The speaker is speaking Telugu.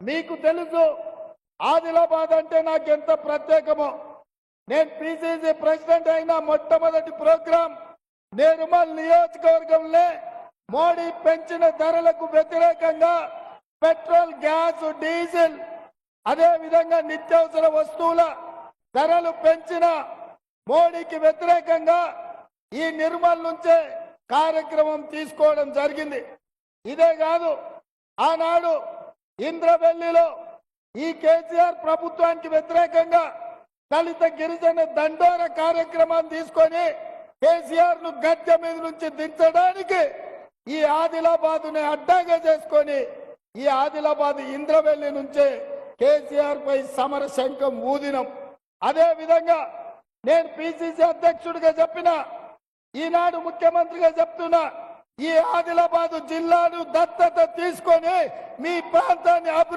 మీకు తెలుసు ఆదిలాబాద్ అంటే నాకు ఎంత ప్రత్యేకమో. నేను పిసిసి ప్రెసిడెంట్ అయిన మొట్టమొదటి ప్రోగ్రాం మా నియోజకవర్గంలో మోడీ పెంచిన ధరలకు వ్యతిరేకంగా పెట్రోల్ గ్యాస్ డీజిల్ అదే విధంగా నిత్యావసర వస్తువుల ధరలు పెంచిన మోడీకి వ్యతిరేకంగా ఈ నిర్మల్ నుంచే కార్యక్రమం తీసుకోవడం జరిగింది. ఇదే కాదు ఆనాడు ఇంద్రవెల్లిలో ఈ కేసీఆర్ ప్రభుత్వానికి వ్యతిరేకంగా దళిత గిరిజన దండోర కార్యక్రమాన్ని తీసుకొని కేసీఆర్ను గద్దె మీద నుంచి దించడానికి ఈ ఆదిలాబాద్ని అడ్డాగా చేసుకొని ఈ ఆదిలాబాద్ ఇంద్రవెల్లి నుంచే కేసీఆర్ పై సమర శంఖం ఊదినం. అదే విధంగా నేను పిసిసి అధ్యక్షుడిగా చెప్పిన ఈనాడు ముఖ్యమంత్రిగా చెప్తున్నా ఈ ఆదిలాబాద్ జిల్లాను దత్తత తీసుకొని మీ ప్రాంతాన్ని అభివృద్ధి